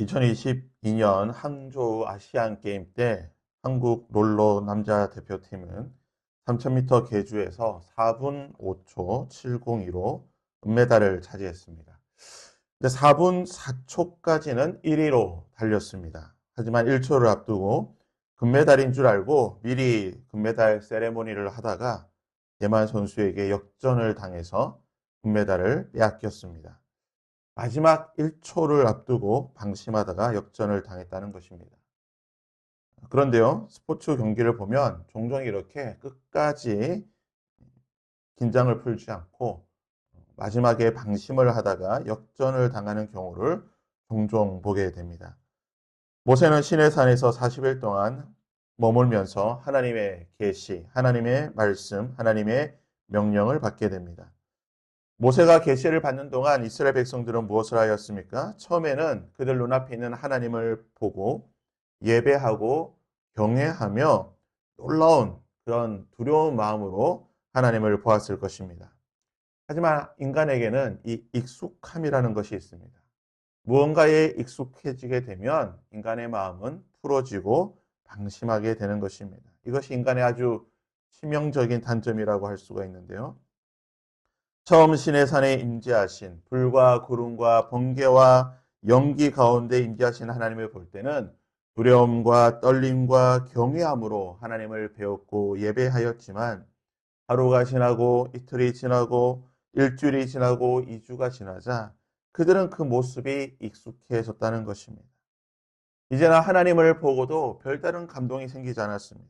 2022년 항저우 아시안 게임 때 한국 롤러 남자 대표팀은 3000m 계주에서 4분 5초 702로 은메달을 차지했습니다. 근데 4분 4초까지는 1위로 달렸습니다. 하지만 1초를 앞두고 금메달인 줄 알고 미리 금메달 세레모니를 하다가 대만 선수에게 역전을 당해서 금메달을 빼앗겼습니다. 마지막 1초를 앞두고 방심하다가 역전을 당했다는 것입니다. 그런데요, 스포츠 경기를 보면 종종 이렇게 끝까지 긴장을 풀지 않고 마지막에 방심을 하다가 역전을 당하는 경우를 종종 보게 됩니다. 모세는 시내산에서 40일 동안 머물면서 하나님의 계시, 하나님의 말씀, 하나님의 명령을 받게 됩니다. 모세가 계시를 받는 동안 이스라엘 백성들은 무엇을 하였습니까? 처음에는 그들 눈앞에 있는 하나님을 보고 예배하고 경외하며 놀라운 그런 두려운 마음으로 하나님을 보았을 것입니다. 하지만 인간에게는 이 익숙함이라는 것이 있습니다. 무언가에 익숙해지게 되면 인간의 마음은 풀어지고 방심하게 되는 것입니다. 이것이 인간의 아주 치명적인 단점이라고 할 수가 있는데요. 처음 신의 산에 임재하신 불과 구름과 번개와 연기 가운데 임재하신 하나님을 볼 때는 두려움과 떨림과 경외함으로 하나님을 배웠고 예배하였지만 하루가 지나고 이틀이 지나고 일주일이 지나고 이주가 지나자 그들은 그 모습이 익숙해졌다는 것입니다. 이제는 하나님을 보고도 별다른 감동이 생기지 않았습니다.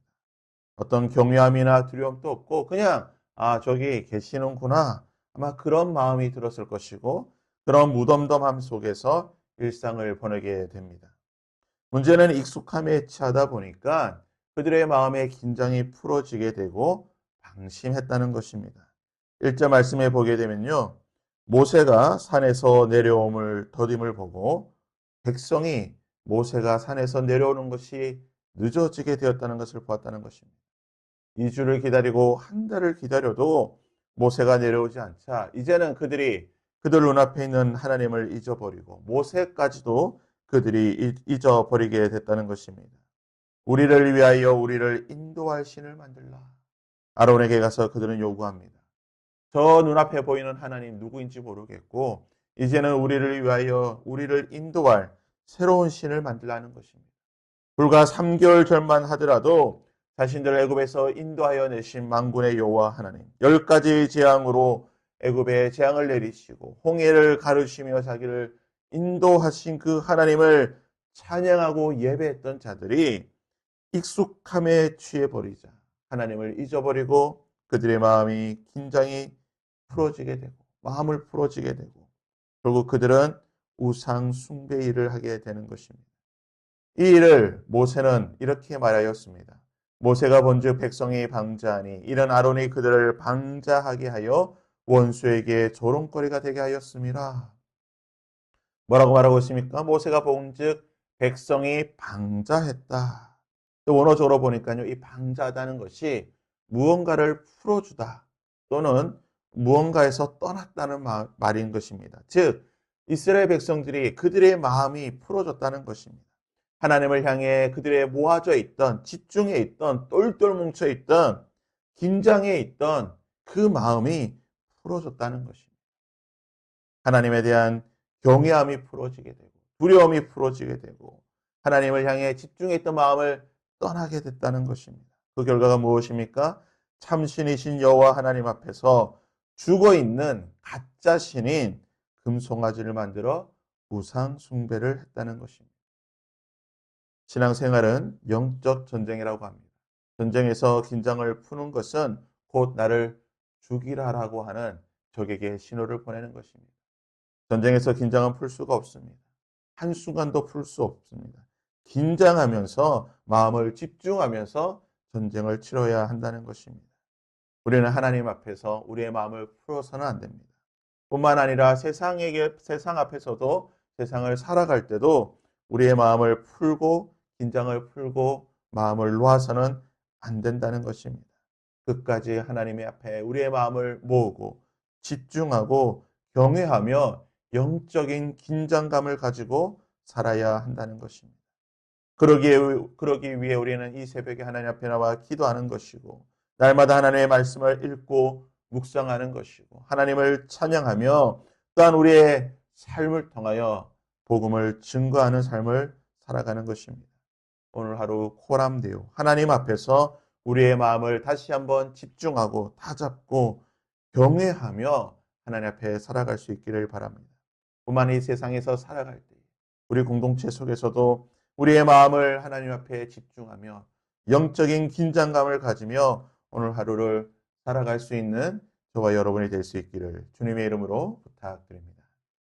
어떤 경외함이나 두려움도 없고 그냥 아 저기 계시는구나 아마 그런 마음이 들었을 것이고 그런 무덤덤함 속에서 일상을 보내게 됩니다. 문제는 익숙함에 취하다 보니까 그들의 마음의 긴장이 풀어지게 되고 방심했다는 것입니다. 1절 말씀에 보게 되면요. 모세가 산에서 내려옴을 더딤을 보고 백성이 모세가 산에서 내려오는 것이 늦어지게 되었다는 것을 보았다는 것입니다. 2주를 기다리고 한 달을 기다려도 모세가 내려오지 않자 이제는 그들이 그들 눈앞에 있는 하나님을 잊어버리고 모세까지도 그들이 잊어버리게 됐다는 것입니다. 우리를 위하여 우리를 인도할 신을 만들라. 아론에게 가서 그들은 요구합니다. 저 눈앞에 보이는 하나님 누구인지 모르겠고 이제는 우리를 위하여 우리를 인도할 새로운 신을 만들라는 것입니다. 불과 3개월 전만 하더라도 자신들 애굽에서 인도하여 내신 망군의 여호와 하나님 열 가지 재앙으로 애굽에 재앙을 내리시고 홍해를 가르시며 자기를 인도하신 그 하나님을 찬양하고 예배했던 자들이 익숙함에 취해 버리자 하나님을 잊어버리고 그들의 마음이 긴장이 풀어지게 되고 마음을 풀어지게 되고 결국 그들은 우상 숭배 일을 하게 되는 것입니다. 이 일을 모세는 이렇게 말하였습니다. 모세가 본즉 백성이 방자하니 이런 아론이 그들을 방자하게 하여 원수에게 조롱거리가 되게 하였습니다. 뭐라고 말하고 있습니까? 모세가 본즉 백성이 방자했다. 또 원어적으로 보니까요, 이 방자하다는 것이 무언가를 풀어주다 또는 무언가에서 떠났다는 말인 것입니다. 즉, 이스라엘 백성들이 그들의 마음이 풀어졌다는 것입니다. 하나님을 향해 그들의 모아져 있던, 집중해 있던, 똘똘 뭉쳐 있던, 긴장해 있던 그 마음이 풀어졌다는 것입니다. 하나님에 대한 경외함이 풀어지게 되고, 두려움이 풀어지게 되고, 하나님을 향해 집중해 있던 마음을 떠나게 됐다는 것입니다. 그 결과가 무엇입니까? 참신이신 여호와 하나님 앞에서 죽어 있는 가짜 신인 금송아지를 만들어 우상 숭배를 했다는 것입니다. 신앙생활은 영적 전쟁이라고 합니다. 전쟁에서 긴장을 푸는 것은 곧 나를 죽이라라고 하는 적에게 신호를 보내는 것입니다. 전쟁에서 긴장은 풀 수가 없습니다. 한순간도 풀 수 없습니다. 긴장하면서 마음을 집중하면서 전쟁을 치러야 한다는 것입니다. 우리는 하나님 앞에서 우리의 마음을 풀어서는 안 됩니다. 뿐만 아니라 세상에게 세상 앞에서도 세상을 살아갈 때도 우리의 마음을 풀고 긴장을 풀고 마음을 놓아서는 안 된다는 것입니다. 끝까지 하나님의 앞에 우리의 마음을 모으고 집중하고 경외하며 영적인 긴장감을 가지고 살아야 한다는 것입니다. 그러기에, 그러기 위해 우리는 이 새벽에 하나님 앞에 나와 기도하는 것이고, 날마다 하나님의 말씀을 읽고 묵상하는 것이고, 하나님을 찬양하며 또한 우리의 삶을 통하여 복음을 증거하는 삶을 살아가는 것입니다. 오늘 하루 코람데오 하나님 앞에서 우리의 마음을 다시 한번 집중하고 다잡고 경외하며 하나님 앞에 살아갈 수 있기를 바랍니다. 뿐만 이 세상에서 살아갈 때 우리 공동체 속에서도 우리의 마음을 하나님 앞에 집중하며 영적인 긴장감을 가지며 오늘 하루를 살아갈 수 있는 저와 여러분이 될 수 있기를 주님의 이름으로 부탁드립니다.